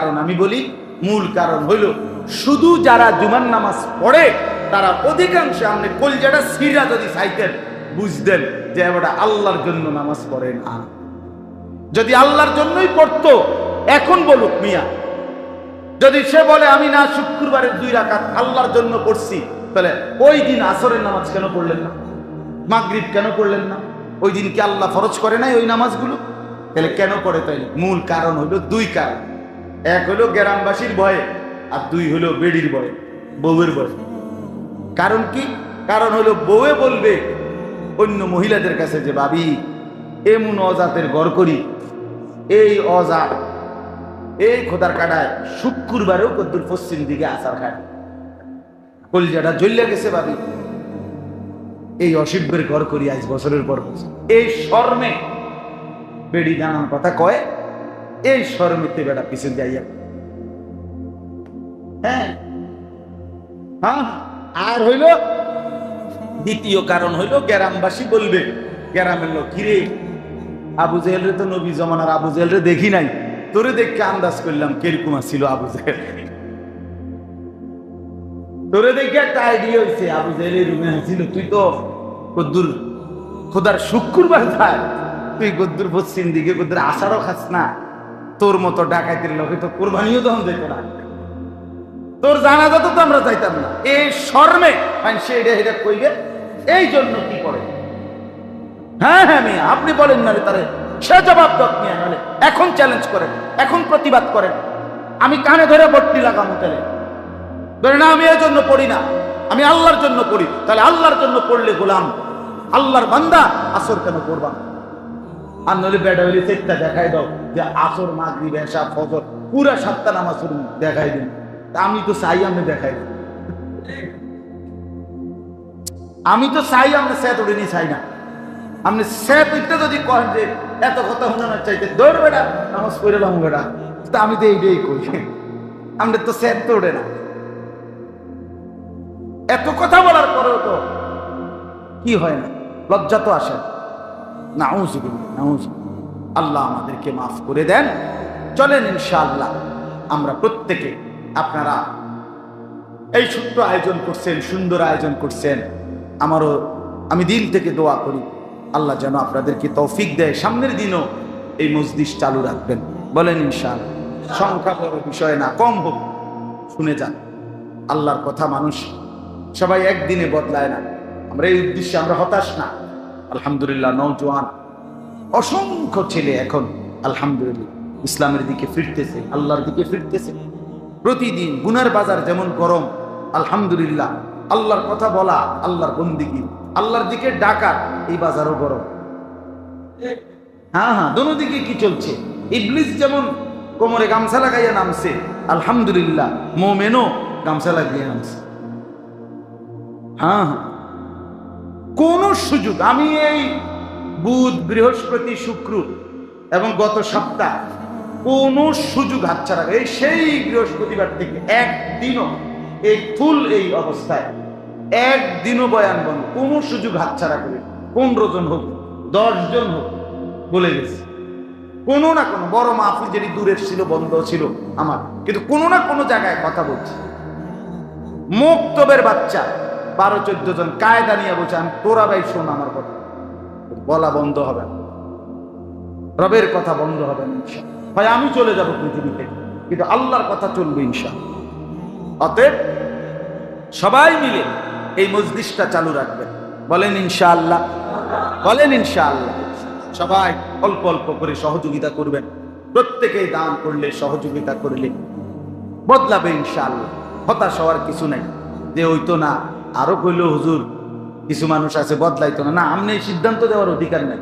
কারণ আমি বলি, মূল কারণ হইল, শুধু যারা জুমার নামাজ পড়ে, তারা অধিকাংশ আপনি কলজাটা সিরা যদি চাইতেন, বুঝতেন যে এবার আল্লাহর জন্য নামাজ পড়ে না। যদি আল্লাহর জন্যই পড়তো, এখন বলুক মিয়া, যদি সে বলে, আমি না, শুক্রবারের দুই রাকাত আল্লাহর জন্য পড়ছি, তাহলে ওই দিন আসরের নামাজ কেন পড়লেন না? মাগরিব কেন পড়লেন না? ওই দিন কি আল্লাহ ফরজ করে নাই ওই নামাজগুলো? তাহলে কেন পড়ে তাই মূল কারণ হলো দুই কারণ। এক হলো গ্রামবাসীর ভয়ে, আর দুই হলো বেডির ভয়ে, বউয়ের ভয়ে। কারণ কি? কারণ হলো বউয়ে বলবে, অন্য মহিলাদের কাছে যে ভাবি, এমন অজাতের গড় করি, এই অজাত, এই খোদার কাটায় শুক্রবারেও কদ্দুর পশ্চিম দিকে আসার খায়। কলজাটা জ্বলিয়া গেছে ভাবি। এই অসিব্যের ঘর করি আজ বছরের পর বছর। এই শর্মে বেড়ি জানার কথা কয় এই শর্মেতে বেড়া পিছন যাইয়া হ্যাঁ? হ্যাঁ? আর হইল? দ্বিতীয় কারণ হইল, গ্রামবাসী বলবে, গ্রামের লোক, কিরে, আবু জেহেলরে তো নবী জমানার আবু জেহেলরে দেখি নাই। তোরে দেখে আন্দাজ করলাম কীরকম ছিল আবু জেহেল। তোরে দেখে একটা আইডিয়া হয়েছে আবু জেহেলের রুমে ছিল তুই তো কদ্দুর খোদার শুক্রবার তুই গদ্দুর পশ্চিম দিকে গদ্দুর আশারও খাস না। তোর মতো ডাকাইতের লোকে তো কোরবানিও তখন যেত না। তোর জানা যত তো আমরা চাইতাম না। এই শর্মে সে কইবে। এই জন্য কি করে? হ্যাঁ হ্যাঁ মিয়া, আপনি বলেন না রে তারে। সে জবাব দত মিয়া এখন চ্যালেঞ্জ করেন, এখন প্রতিবাদ করেন। আমি কানে ধরে বট্টি লাগামো তাহলে ধরে না, আমি এই জন্য পড়ি না। আমি আল্লাহর জন্য পড়ি। তাহলে আল্লাহর জন্য পড়লে গোলাম। আল্লাহর বান্দা আসর কেন করবা আর নইলে বেটা দেখাই দাও যে আসর, মাগরিব এসা ফজর, পুরা সাতটা নামাজ দেখাই দিন। আমি তো চাই আমি দেখাই আমি তো চাই আমরা স্যাত উড়িনি চাই না। আপনি স্যাত উঠতে যদি কহেন যে এত কথা শোনানোর চাইতে দৌড় বেড়া নামাজ পড়লাম বেড়া তা আমি তো এইটাই কই আমাদের তো স্যাত তো ওঠে না। এত কথা বলার পরেও তো কি হয় না? লজ্জা তো আসে না। আল্লাহ আমাদেরকে মাফ করে দেন। চলেন ইনশাআল্লাহ, আমরা প্রত্যেকে আপনারা এই ছোট্ট আয়োজন করছেন, সুন্দর আয়োজন করছেন। আমারও, আমি দিল থেকে দোয়া করি। আল্লাহ যেন আপনাদেরকে তৌফিক দেয়। সামনের দিনও এই মসজিদ চালু রাখবেন। বলেন ইনশাআল্লাহ, সংখ্যা বড়, বিষয় না, কম হোক। শুনে যান, আল্লাহর কথা মানুষ সবাই একদিনে বদলায় না। আমরা এই উদ্দেশ্যে আমরা হতাশ না। আলহামদুলিল্লাহ নৌজওয়ান অসংখ্য ছেলে এখন, আলহামদুলিল্লাহ, ইসলামের দিকে ফিরতেছে, আল্লাহর দিকে ফিরতেছে। প্রতিদিন গুনার বাজার যেমন গরম, আলহামদুলিল্লাহ, আল্লাহর কথা বলা, আল্লাহর বন্দিগি, আল্লাহর দিকে ডাকা, এই বাজারও গরম। হ্যাঁ হ্যাঁ দোনো দিকে কি চলছে? ইবলিস যেমন কোমরে গামছা লাগাইয়া নামছে, আলহামদুলিল্লাহ, মোমেনও গামছা লাগিয়ে নামছে। হ্যাঁ হ্যাঁ। কোন সুযোগ, আমি এই বুধ, বৃহস্পতি, শুক্র এবং গত সপ্তাহ কোন সুযোগ হাতছাড়া এই সেই বৃহস্পতিবার থেকে একদিনও এই ফুল এই অবস্থায়, একদিনও বয়ান বন্ধ, কোন সুযোগ হাতছাড়া করে পনেরো জন হোক, দশ জন হোক, বলে গেছে। কোনো না কোনো বড় মাহফিল যেটি দূরের ছিল, বন্ধ ছিল আমার, কিন্তু কোনো না কোনো জায়গায় কথা বলছি। মুক্তবের বাচ্চা বারো, চোদ্দ জন কায়দা নিয়ে বলছে, আমি তোরা ভাই শোন আমার কথা। বলা বন্ধ হবে রবের কথা বন্ধ হবে না ইনশা হয় আমি চলে যাব পৃথিবী থেকে কিন্তু আল্লাহর কথা চলবে ইনশা অতএব, সবাই মিলে এই মসজিদটা চালু রাখবেন। বলেন ইনশা আল্লাহ বলেন ইনশা আল্লাহ সবাই অল্প অল্প করে সহযোগিতা করবেন। প্রত্যেকেই দান করলে, সহযোগিতা করলে বদলাবে, ইনশাআল্লাহ। হতাশ হওয়ার কিছু নাই। যে ওই তো না আরও কইল, হুজুর, কিছু মানুষ আছে, বদলাইতো না। না আপনি সিদ্ধান্ত দেওয়ার অধিকার নাই।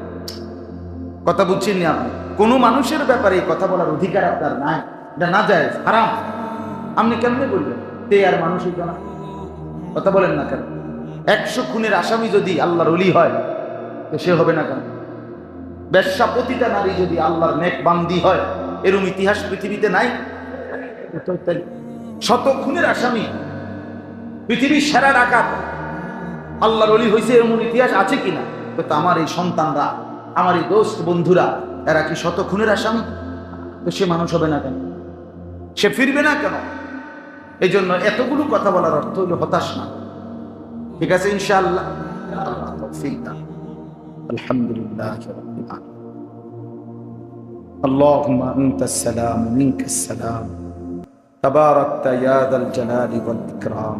কথা বুঝছেন না আপনি? কোনো মানুষের ব্যাপারে এই কথা বলার অধিকার আপনার নাই। এটা না যায় হারাম। আপনি কেমনে বলবেন? তে আর মানুষই হইতো না। কথা বলেন না কেন? একশো খুনের আসামি যদি আল্লাহর অলি হয়, তো সে হবে না কেন? ব্যবসা প্রতিটা নারী যদি আল্লাহর নেক বান্দি হয়, এরম ইতিহাস পৃথিবীতে নাই? শত খুনের আসামি পৃথিবীর সেরা ডাকাত আল্লাহর অলি হয়েছে এমন ইতিহাস আছে কিনা তো আমার এই সন্তানরা আমার এই দোস্ত বন্ধুরা এরা কি শত খুনের আসামি তো সে মানুষ হবে না কেন সে ফিরবে না কেন এই জন্য এতগুলো কথা বলার অর্থ হলো হতাশ না ঠিক আছে ইনশাআল্লাহ আল্লাহ তৌফিক দান। আলহামদুলিল্লাহ রাব্বিল আলামিন। اللهم انت السلام منك السلام تباركت يا ذا الجلال والاكرام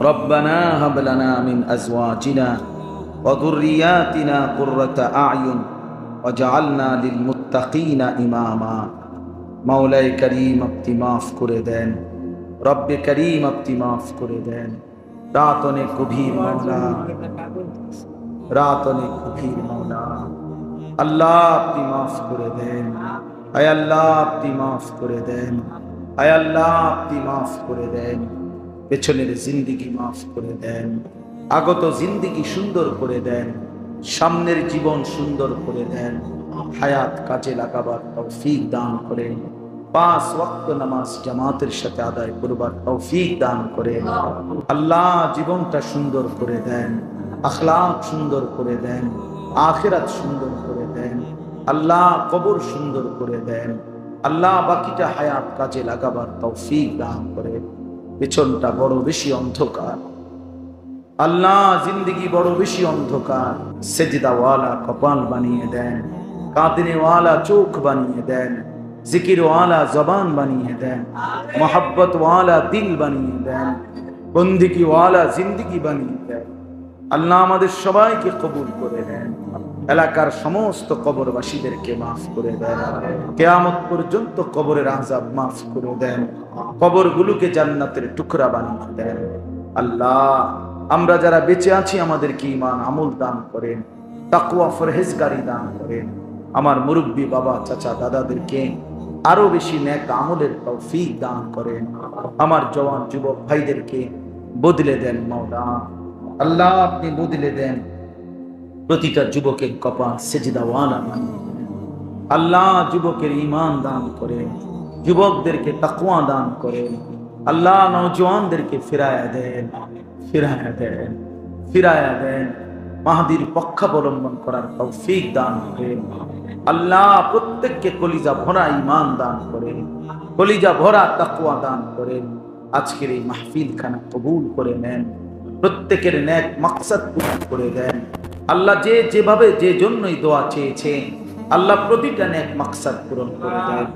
রব্বানা হাবলানা মিন আজওয়াজিনা ওয়া যুররিয়াতিনা কুররাতা আয়ুন ওয়াজআলনা লিল মুত্তাকিনা ইমামা। মাওলাই করিম, আপনি মাফ করে দেন। রব্বে করিম, আপনি মাফ করে দেন। রাত অনেক গভীর, মাওলা। রাত অনেক গভীর, মাওলা। আল্লাহ, আপনি মাফ করে দেন। আয় আল্লাহ, আপনি মাফ করে দেন। আয় আল্লাহ, আপনি মাফ করে দেন। পেছনের জিন্দিগি মাফ করে দেন, আগত জিন্দিগি সুন্দর করে দেন, সামনের জীবন সুন্দর করে দেন, হায়াত কাজে লাগাবার তৌফিক দান করেন, পাঁচ ওয়াক্ত নামাজ জামাতের সাথে আদায় করবার তৌফিক দান করেন, আল্লাহ জীবনটা সুন্দর করে দেন, আখলাক সুন্দর করে দেন, আখেরাত সুন্দর করে দেন, আল্লাহ কবর সুন্দর করে দেন, আল্লাহ বাকিটা হায়াত কাজে লাগাবার তৌফিক দান করে পেছনটা বড় বেশি অন্ধকার। আল্লাহ জিন্দগি বড় বেশি অন্ধকার। সেজিদাওয়ালা কপাল বানিয়ে দেন, কাঁদনেওয়ালা চোখ বানিয়ে দেন, জিকিরওয়ালা জবান বানিয়ে দেন, মোহাব্বতওয়ালা দিল বানিয়ে দেন বন্দিকিওয়ালা জিন্দগি বানিয়ে দেন। আল্লাহ আমাদের সবাইকে কবুল করে দেন এলাকার সমস্ত কবরবাসীদেরকে মাফ করে দেন। কেয়ামত পর্যন্ত কবরের আজাব মাফ করে দেন। কবরগুলোকে জান্নাতের টুকরা বানিয়ে দেন। আল্লাহ, আমরা যারা বেঁচে আছি, আমাদেরকে ইমান আমল দান করেন। তাকুয়া ফরহেজগারি দান করেন। আমার মুরব্বী বাবা, চাচা, দাদাদেরকে আরও বেশি ন্যাক আমলের তৌফিক দান করেন। আমার জওয়ান যুবক ভাইদেরকে বদলে দেন মাওলা আল্লাহ, আপনি বদলে দেন। প্রতিটা যুবকের কপাল সেজদাওয়ালা। আল্লাহ যুবকের ইমান দান করেন যুবকদেরকে তাকুয়া দান করেন আল্লাহ নৌজওয়ানদেরকে ফিরায়া দেন ফিরায়া দেন ফিরায়া দেন মাহাদির পক্ষাবলম্বন করার তৌফিক দান করেন আল্লাহ প্রত্যেককে কলিজা ভরা ইমান দান করেন কলিজা ভরা তাকুয়া দান করেন আজকের এই মাহফিল খানা কবুল করে নেন, প্রত্যেকের ন্যাক মাকসাদ পূরণ করে দেন আল্লাহ যে যেভাবে যে জন্যই দোয়া চেয়েছেন, আল্লাহ প্রতিটা ন্যাক মাকসাদ পূরণ করে দেন।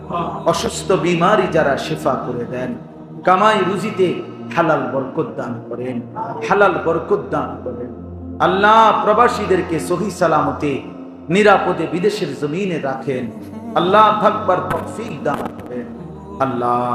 অসুস্থ, বিমারি যারা শেফা করে দেন, কামাই রুজিতে হালাল বরকত দান করেন, হালাল বরকত দান করেন। আল্লাহ প্রবাসীদেরকে সহি সালামতে নিরাপদে বিদেশের জমিনে রাখেন। আল্লাহ থাকবার তৌফিক দান করেন। আল্লাহ